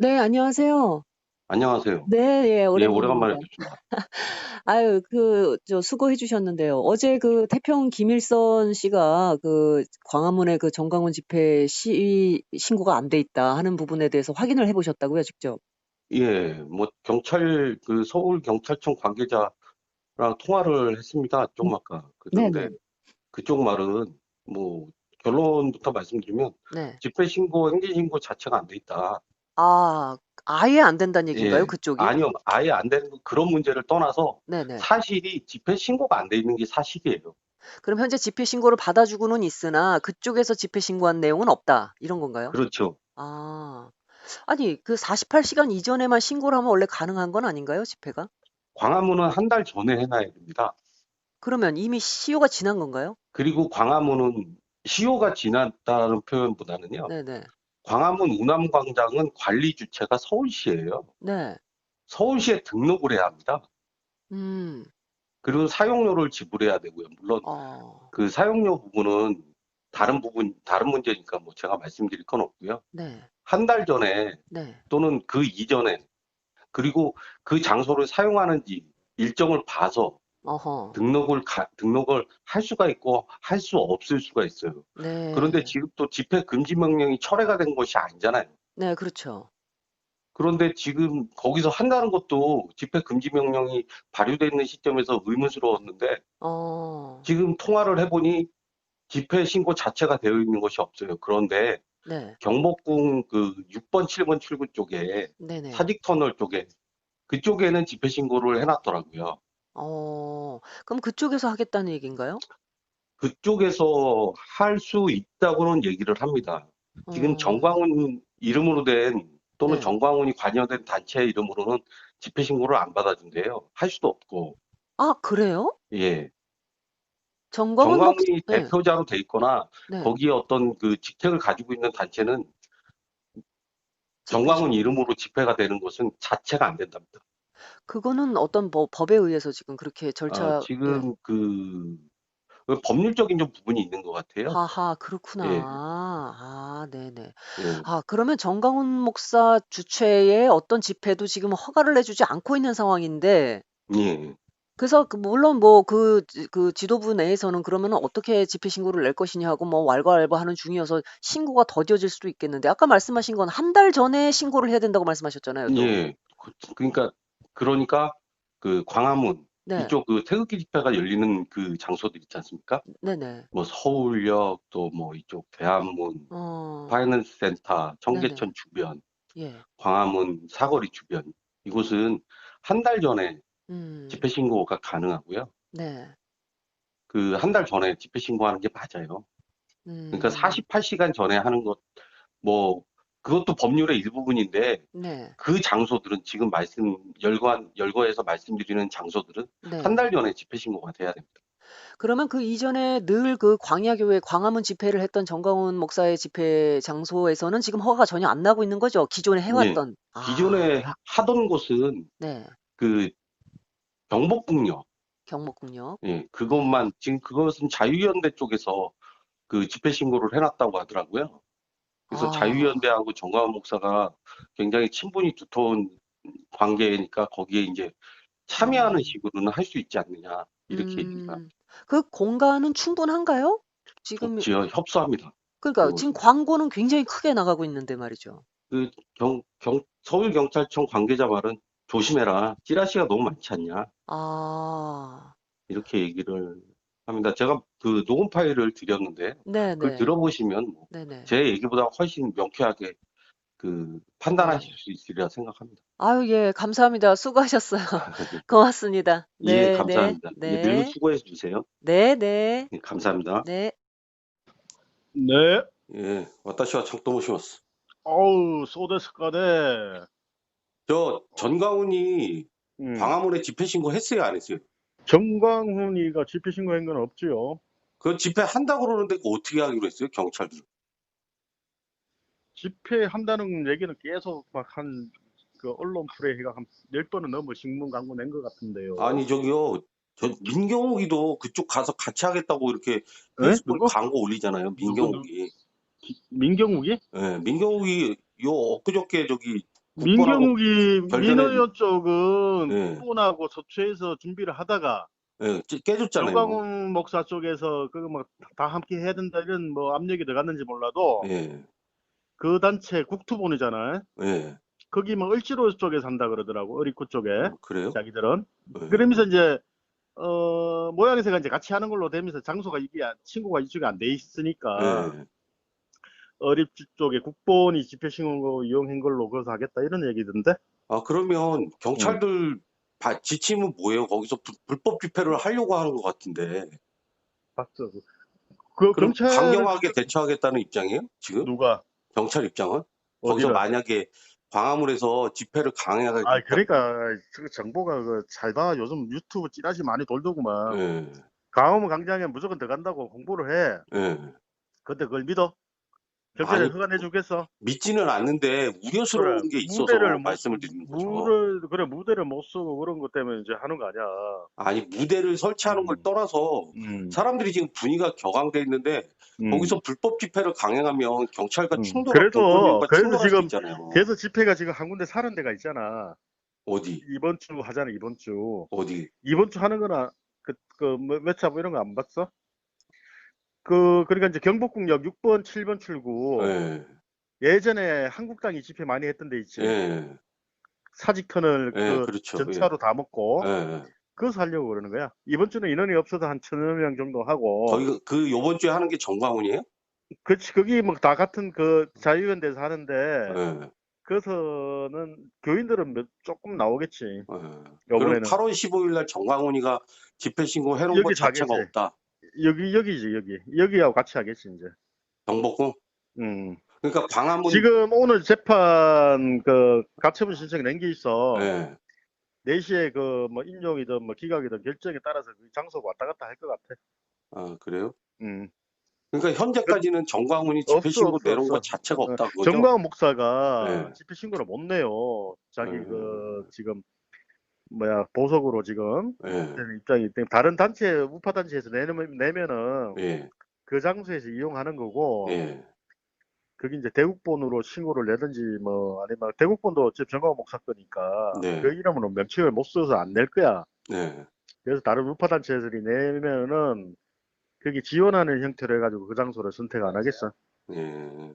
네, 안녕하세요. 안녕하세요. 네, 예, 예, 오래간만에 오래간만입니다. 뵙습니다. 아유, 그, 저, 수고해 주셨는데요. 어제 그 태평 김일선 씨가 그 광화문에 그 정광훈 집회 시위 신고가 안 돼 있다 하는 부분에 대해서 확인을 해 보셨다고요, 직접? 예, 뭐 경찰 그 서울 경찰청 관계자랑 통화를 했습니다. 좀 아까. 네네. 그런데 그쪽 말은 뭐 결론부터 말씀드리면 네. 집회 신고, 행진 신고 자체가 안 돼 있다. 아, 아예 안 된다는 얘기인가요, 예, 그쪽이? 아니요, 아예 안 되는 그런 문제를 떠나서 네네. 사실이 집회 신고가 안 돼 있는 게 사실이에요. 그럼 현재 집회 신고를 받아주고는 있으나 그쪽에서 집회 신고한 내용은 없다. 이런 건가요? 그렇죠. 아, 아니, 그 48시간 이전에만 신고를 하면 원래 가능한 건 아닌가요, 집회가? 광화문은 한 달 전에 해놔야 됩니다. 그러면 이미 시효가 지난 건가요? 그리고 광화문은 시효가 지났다는 표현보다는요. 네네. 광화문 우남광장은 관리 주체가 서울시예요. 네. 서울시에 등록을 해야 합니다. 음, 그리고 사용료를 지불해야 되고요. 물론 어, 그 사용료 부분은 다른 부분, 다른 문제니까 뭐 제가 말씀드릴 건 없고요. 네, 한 달 전에 네. 또는 그 이전에 그리고 그 장소를 사용하는지 일정을 봐서 어허. 등록을 가- 등록을 할 수가 있고 할 수 없을 수가 있어요. 네. 그런데 지금 또 집회 금지 명령이 철회가 된 것이 아니잖아요. 네, 그렇죠. 그런데 지금 거기서 한다는 것도 집회 금지 명령이 발효되어 있는 시점에서 의문스러웠는데 어, 지금 통화를 해보니 집회 신고 자체가 되어 있는 것이 없어요. 그런데 네, 경복궁 그 6번, 7번 출구 쪽에 네네. 사직터널 쪽에 그쪽에는 집회 신고를 해놨더라고요. 어, 그럼 그쪽에서 하겠다는 얘기인가요? 그쪽에서 할 수 있다고는 얘기를 합니다. 지금 어, 정광훈 이름으로 된 또는 네. 정광훈이 관여된 단체 이름으로는 집회 신고를 안 받아준대요. 할 수도 없고. 아, 그래요? 예. 정광훈 목, 정광훈이 네, 대표자로 돼 있거나 네. 거기에 어떤 그 직책을 가지고 있는 단체는 집회 정광훈 신고. 이름으로 집회가 되는 것은 자체가 안 된답니다. 그거는 어떤 뭐 법에 의해서 지금 그렇게 아, 절차, 예. 지금 그, 그 법률적인 좀 부분이 있는 것 같아요. 하하, 예, 그렇구나. 아, 네네. 예. 아, 그러면 정광훈 목사 주최의 어떤 집회도 지금 허가를 내 주지 않고 있는 상황인데, 예. 그래서 그 물론 뭐 그 그 지도부 내에서는 그러면은 어떻게 집회 신고를 낼 것이냐 하고 뭐 왈가왈부하는 중이어서 신고가 더뎌질 수도 있겠는데 아까 말씀하신 건한달 전에 신고를 해야 된다고 말씀하셨잖아요, 또. 예. 그- 그러니까, 그러니까 그 광화문 네, 이쪽 그 태극기 집회가 열리는 그 장소들 있지 않습니까? 네네. 뭐 서울역 또 뭐 이쪽 대한문, 어, 파이낸스 센터, 네네. 청계천 주변, 예. 광화문 사거리 주변 이곳은 한 달 전에 음, 집회 신고가 가능하고요. 네. 그 한 달 전에 집회 신고하는 게 맞아요. 그러니까 음, 48시간 전에 하는 것, 뭐 그것도 법률의 일부분인데 네, 그 장소들은 지금 말씀 열거한 열거해서 말씀드리는 장소들은 네. 한달 전에 집회 신고가 돼야 됩니다. 그러면 그 이전에 늘 그 광야교회 광화문 집회를 했던 정광훈 목사의 집회 장소에서는 지금 허가가 전혀 안 나고 있는 거죠? 기존에 예. 해왔던. 기존에 아, 하던 곳은 네. 그 경복궁역, 경복궁역. 예, 그것만 지금 그것은 자유연대 쪽에서 그 집회 신고를 해놨다고 하더라고요. 그래서 아, 자유연대하고 정광훈 목사가 굉장히 친분이 두터운 관계니까 거기에 이제 참여하는 음, 식으로는 할 수 있지 않느냐 이렇게 얘기가 음, 그 공간은 충분한가요? 지금, 없지요. 협소합니다. 그러니까 지금 그곳은. 광고는 굉장히 크게 나가고 있는데 말이죠. 그 경, 경, 서울경찰청 관계자 말은 조심해라. 찌라시가 너무 많지 않냐. 아, 이렇게 얘기를 합니다. 제가 그 녹음 파일을 드렸는데 그걸 네네, 들어보시면 뭐 네네. 제 얘기보다 훨씬 명쾌하게 그 판단하실 네. 수 있으리라 생각합니다. 아유, 예, 감사합니다. 수고하셨어요. 고맙습니다. 예, 네, 네, 감사합니다. 예, 늘 네, 수고해 주세요. 네, 네, 예, 감사합니다. 네. 네. 예, 와타시와 청토모시마스. 어우, 소데스까네. 저 전광훈이 음. 광화문에 집회 신고 했어요, 안 했어요? 정광훈이가 집회 신고한 건 없지요. 그 집회 한다고 그러는데 어떻게 하기로 했어요, 경찰들? 집회 한다는 얘기는 계속 막 한, 그 언론 프레이가 한 10번은 넘어 신문 광고 낸 것 같은데요. 아니 저기요, 저 민경욱이도 그쪽 가서 같이 하겠다고 이렇게 누구? 광고 올리잖아요, 민경욱이. 민경욱이? 예, 민경욱이 요 엊그저께 저기 민경욱이 민의원 쪽은 네. 국본하고 서초에서 준비를 하다가 예, 깨- 깨졌잖아요. 정광훈 목사 쪽에서 그거 뭐다 함께 해야 된다 이런 뭐 압력이 들어갔는지 몰라도 예, 그 단체 국투본이잖아요. 예, 거기 뭐 을지로 쪽에 산다 그러더라고 어리쿠 쪽에 어, 그래요? 자기들은 예. 그러면서 이제 어 모양새가 이제 같이 하는 걸로 되면서 장소가 이게 안- 친구가 이쪽에 안 돼 있으니까 예. 어립지 쪽에 국본이 집회 신고 이용한 걸로 거기서 하겠다 이런 얘기던데 아, 그러면 경찰들 바- 지침은 뭐예요? 거기서 불, 불법 집회를 하려고 하는 것 같은데. 봤어 그, 그 경찰 강경하게 대처하겠다는 입장이에요? 지금? 누가 경찰 입장은? 거기서? 만약에 광화문에서 집회를 강행하게 아 그러니까 그 정보가 그 잘봐 요즘 유튜브 찌라시 많이 돌더구만 예, 강화문 광장에 무조건 들어간다고 홍보를 해 예. 근데 그걸 믿어 경찰에 아니, 허가내 주겠어 믿지는 않는데 우려스러운 그래, 게 있어서 무대를 못- 말씀을 드리는 거죠. 무를 그래 무대를 못 쓰고 그런 것 때문에 이제 하는 거 아니야 아니, 무대를 설치하는 걸 음. 떠나서 음, 사람들이 지금 분위기가 격앙돼 있는데 음. 거기서 불법 집회를 강행하면 경찰과 음. 충돌, 그래도- 경찰과 그래도 충돌할 수 지금 있잖아요. 그래서 집회가 지금 한 군데 사는 데가 있잖아 어디? 이번 주 하잖아 이번 주 어디? 이번 주 하는 거나 그그 외차 뭐 이런 거 안 봤어? 그 그러니까 이제 경복궁역 6번 7번 출구 예, 예전에 한국당이 집회 많이 했던 데 있지 예, 사직터널 예, 그 그렇죠. 전차로 다 먹고 예, 예. 그것을 하려고 그러는 거야 이번 주는 인원이 없어서 한 천여 명 정도 하고 거기 그 요번 주에 하는 게 정광훈이에요? 그렇지 거기 뭐 다 같은 그 자유연대에서 하는데 예, 그것은 교인들은 몇, 조금 나오겠지 예. 그럼 요번에는 8월 15일 날 정광훈이가 집회 신고 해놓은 여기 것 자체가 자겠지. 없다. 여기 여기지 여기 여기하고 같이 하겠지 이제 경복궁? 음. 그러니까 광화문 지금 오늘 재판 그 가처분 신청 낸 게 있어. 예, 4시에 그 뭐 인용이든 뭐 기각이든 결정에 따라서 그 장소 왔다 갔다 할 것 같아. 아 그래요? 음. 그러니까 현재까지는 정광훈이 집회 없어, 신고 없어, 내놓은 것. 자체가 없다 그거죠? 정광훈 목사가 네. 집회 신고를 못 내요. 자기 음. 그 지금 뭐야 보석으로 지금 예, 되는 입장이기 때문에 다른 단체 우파 단체에서 내면 내면은 예, 그 장소에서 이용하는 거고 예, 그게 이제 대국본으로 신고를 내든지 뭐 아니면 대국본도 어차피 정광훈 목사 거니까 네. 그 이름으로 명칭을 못 써서 안 낼 거야. 네, 그래서 다른 우파 단체들이 내면은 거기 지원하는 형태로 해가지고 그 장소를 선택 안 하겠어. 예.